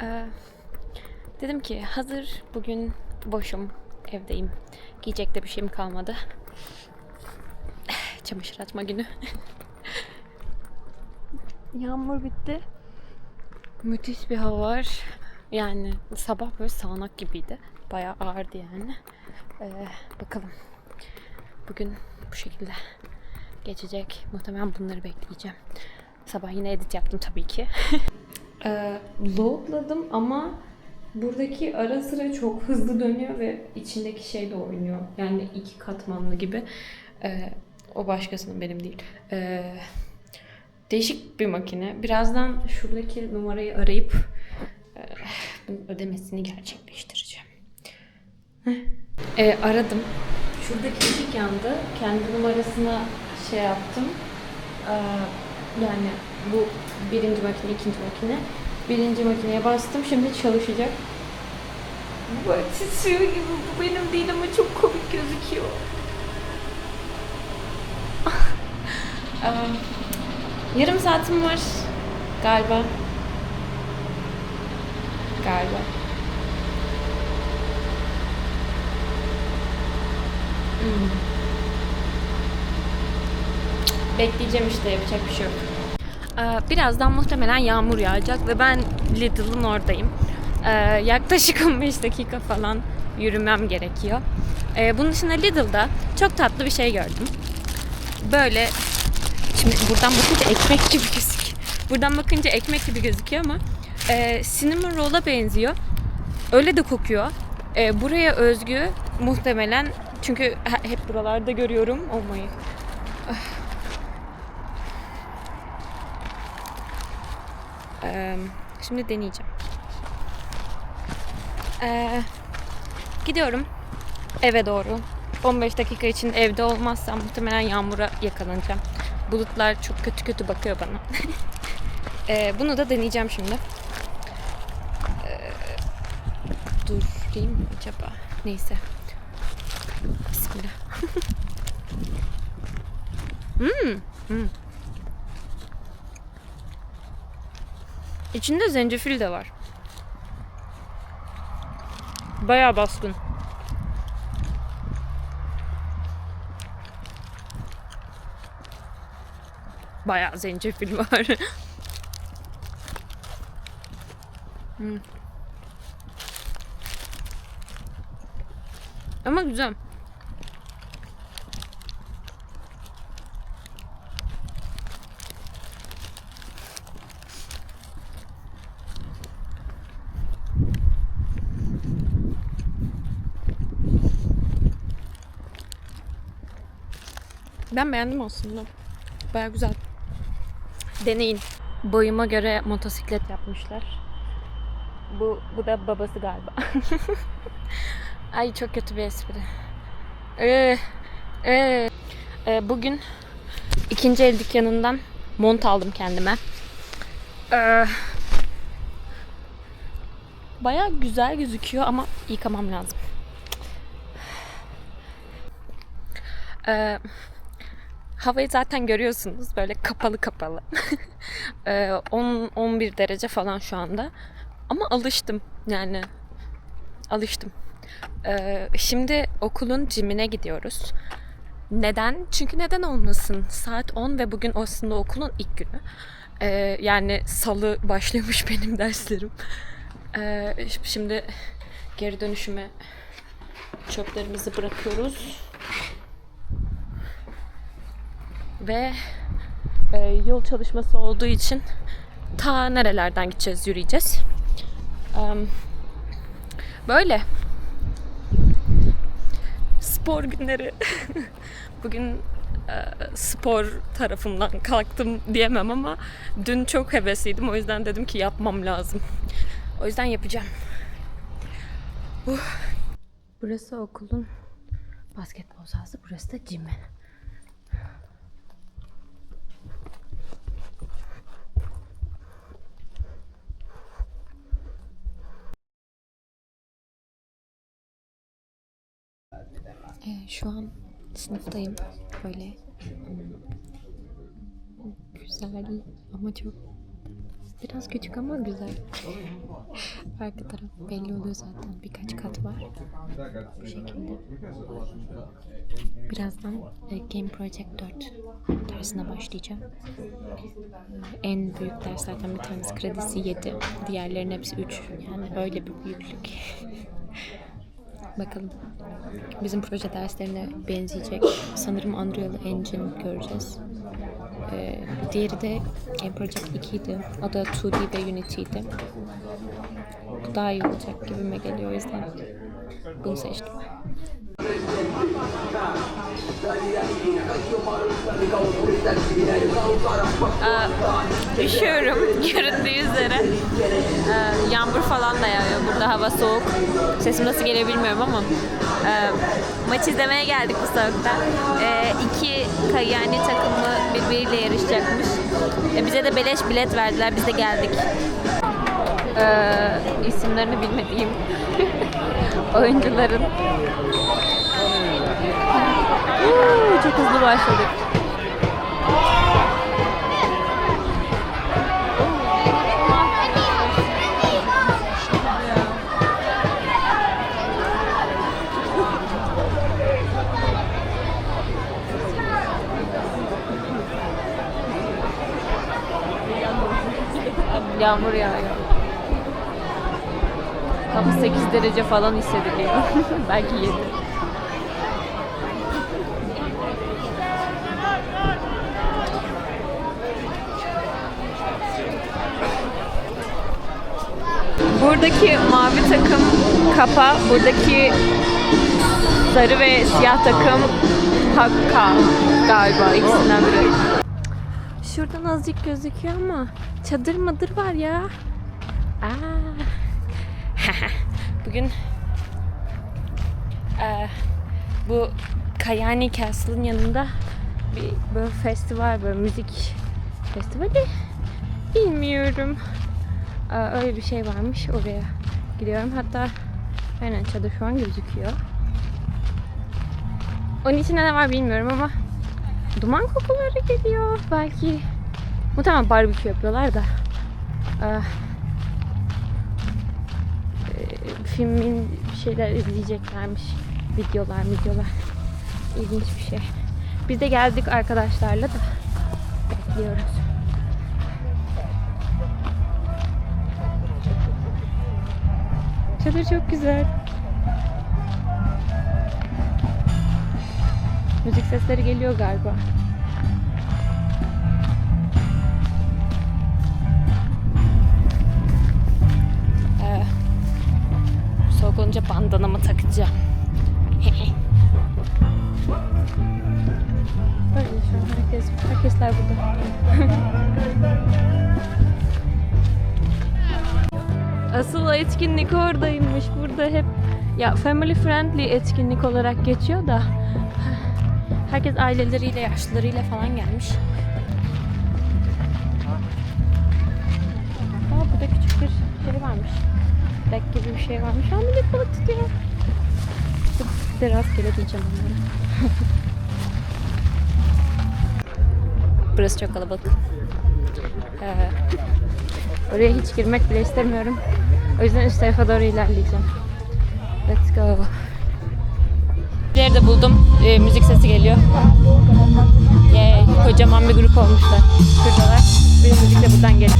Ee, dedim ki hazır bugün boşum, evdeyim. Giyecek de bir şeyim kalmadı. Çamaşır atma günü. Yağmur bitti. Müthiş bir hava var. Yani sabah böyle sağanak gibiydi. Bayağı ağırdı yani. Ee, bakalım. Bugün bu şekilde geçecek. Muhtemelen bunları bekleyeceğim. Sabah yine edit yaptım tabii ki. ee, loadladım ama buradaki ara sıra çok hızlı dönüyor ve içindeki şey de oynuyor. Yani iki katmanlı gibi. Ee, o başkasının benim değil. Ee, değişik bir makine. Birazdan şuradaki numarayı arayıp e, bunun ödemesini gerçekleştireceğim. Ee, aradım. Şuradaki ışık yandı. Kendi numarasına şey yaptım. Ee, yani bu birinci makine, ikinci makine. Birinci makineye bastım. Şimdi çalışacak. Bu titriyor gibi. Bu benim değil ama çok komik gözüküyor. Yarım saatim var. Galiba. Galiba. Hmm. Bekleyeceğim işte yapacak bir şey yok. Ee, Birazdan muhtemelen yağmur yağacak ve ben Lidl'ın oradayım. Ee, yaklaşık 15 dakika falan yürümem gerekiyor. Ee, bunun dışında Lidl'da çok tatlı bir şey gördüm. Böyle şimdi buradan bakınca ekmek gibi gözüküyor. Buradan bakınca ekmek gibi gözüküyor ama e, cinnamon roll'a benziyor. Öyle de kokuyor. E, buraya özgü muhtemelen çünkü he- hep buralarda görüyorum. Oh Eee, şimdi deneyeceğim. Eee, gidiyorum eve doğru. 15 dakika için evde olmazsam muhtemelen yağmura yakalanacağım. Bulutlar çok kötü kötü bakıyor bana. Eee, bunu da deneyeceğim şimdi. Eee, durayım mı acaba? Neyse. Bismillah. hmm, hmm. İçinde zencefil de var. Bayağı baskın. Bayağı zencefil var. Hmm. Ama güzel. Ben beğendim aslında. Baya güzel. Deneyin. Boyuma göre motosiklet yapmışlar. Bu, bu da babası galiba. Ay çok kötü bir espri. Ee, ee. Ee, bugün ikinci el dükkanından mont aldım kendime. Ee, Baya güzel gözüküyor ama yıkamam lazım. Ee, havayı zaten görüyorsunuz böyle kapalı kapalı. ee, 10-11 derece falan şu anda. Ama alıştım yani alıştım. Ee, şimdi okulun cimine gidiyoruz. Neden? Çünkü neden olmasın? Saat 10 ve bugün aslında okulun ilk günü. Ee, yani salı başlıyormuş benim derslerim. Ee, şimdi geri dönüşüme çöplerimizi bırakıyoruz. Ve e, yol çalışması olduğu için ta nerelerden gideceğiz, yürüyeceğiz. Em, böyle. Spor günleri. Bugün e, spor tarafından kalktım diyemem ama dün çok hevesliydim. O yüzden dedim ki yapmam lazım. O yüzden yapacağım. Uh. Burası okulun basketbol sahası. Burası da cimi. Ee, şu an sınıftayım. Böyle güzel ama çok Biraz küçük ama güzel. Arka taraf belli oluyor zaten. Birkaç kat var. Bu şekilde. Birazdan e, Game Project 4 dersine başlayacağım. En büyük derslerden bir tanesi kredisi 7. Diğerlerinin hepsi 3. Yani öyle bir büyüklük. Bakalım. Bizim proje derslerine benzeyecek. Sanırım Unreal Engine göreceğiz. Ee, diğeri de Game Project 2 idi. O da 2D ve Unity'ydi. Bu daha iyi olacak gibime geliyor o yüzden bunu seçtim. Aa, üşüyorum göründüğü üzere. Ee, yağmur falan da yağıyor. Burada hava soğuk. Sesim nasıl geliyor bilmiyorum ama e, maç izlemeye geldik bu soğukta. E, iki kayani takımı birbiriyle yarışacakmış. E, bize de beleş bilet verdiler. Biz de geldik. Ee, isimlerini bilmediğim oyuncuların. Uuu, çok hızlı başladık. Yağmur yağıyor. Hava 8 derece falan hissediliyor. Belki 7. Buradaki mavi takım kapa, buradaki sarı ve siyah takım hakka galiba ikisinden biri. Şuradan azıcık gözüküyor ama çadır madır var ya. Aa. Bugün eee, bu Kayani Castle'ın yanında bir böyle festival, böyle müzik festivali bilmiyorum. Aa, öyle bir şey varmış. Oraya gidiyorum. Hatta aynen çadır şu an gözüküyor. Onun içinde ne var bilmiyorum ama duman kokuları geliyor. Belki muhtemelen barbekü yapıyorlar da. Aa, filmin bir şeyler izleyeceklermiş. Videolar, videolar. İlginç bir şey. Biz de geldik arkadaşlarla da bekliyoruz. Çadır çok güzel. Müzik sesleri geliyor galiba. Soğuk olunca bandanamı takacağım. Böyle şu an herkes, herkesler burada. Asıl etkinlik oradaymış. Burada hep ya family friendly etkinlik olarak geçiyor da herkes aileleriyle, yaşlılarıyla falan gelmiş. Aa, burada küçük bir şey varmış. Dek gibi bir şey varmış. Aa, millet balık tutuyor. Bir de rastgele diyeceğim onlara. Burası çok kalabalık. Ee, oraya hiç girmek bile istemiyorum. O yüzden üst tarafa doğru ilerleyeceğim. Let's go. Bir yerde buldum. Ee, müzik sesi geliyor. Yay. Kocaman bir grup olmuşlar. Şuradalar. Bir müzik de buradan geliyor.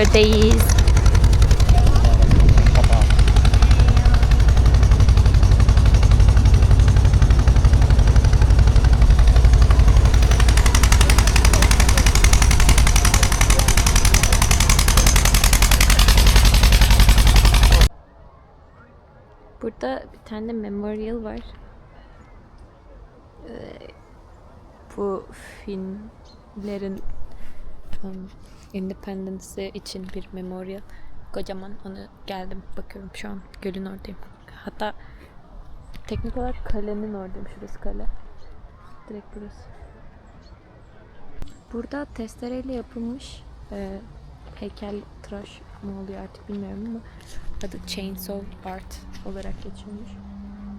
Traktördeyiz. Burada bir tane memorial var. Ee, bu filmlerin um, Independence'ı için bir memorial. Kocaman onu geldim bakıyorum şu an gölün oradayım. Hatta teknik olarak kalenin oradayım. Şurası kale. Direkt burası. Burada testereyle yapılmış e, heykel tıraş mı oluyor artık bilmiyorum ama adı Chainsaw Art olarak geçiyormuş.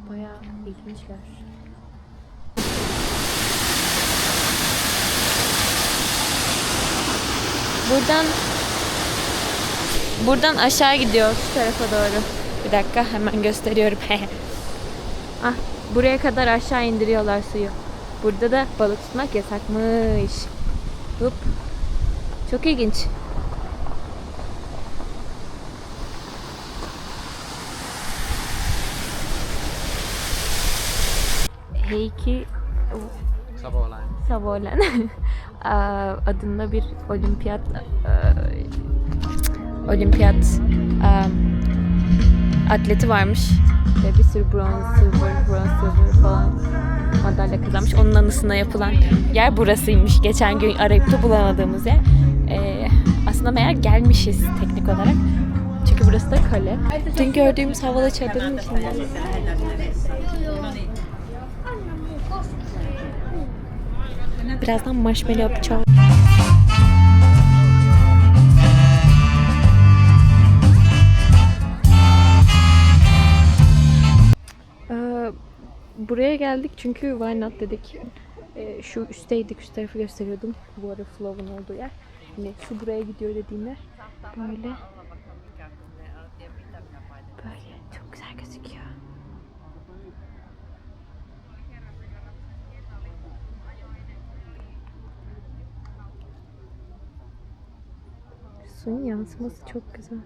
Bayağı ilginçler. Buradan buradan aşağı gidiyor şu tarafa doğru. Bir dakika hemen gösteriyorum. ah buraya kadar aşağı indiriyorlar suyu. Burada da balık tutmak yasakmış. Hop. Çok ilginç. Heiki Savolan. Savolen Aa, adında bir olimpiyat eee, olimpiyat eee, atleti varmış ve bir sürü bronz, silver, bronz, silver falan madalya kazanmış. Onun anısına yapılan yer burasıymış. Geçen gün arayıp da bulamadığımız yer. Eee, aslında meğer gelmişiz teknik olarak. Çünkü burası da kale. Dün gördüğümüz havalı çadırın içinde. Birazdan marshmallow yapacağım. Ee, buraya geldik çünkü why not dedik. Ee, şu üstteydik, üst tarafı gösteriyordum. Water flow'un olduğu yer. Hani su buraya gidiyor dediğinde böyle böyle çok güzel gözüküyor. Suyun yansıması çok güzel.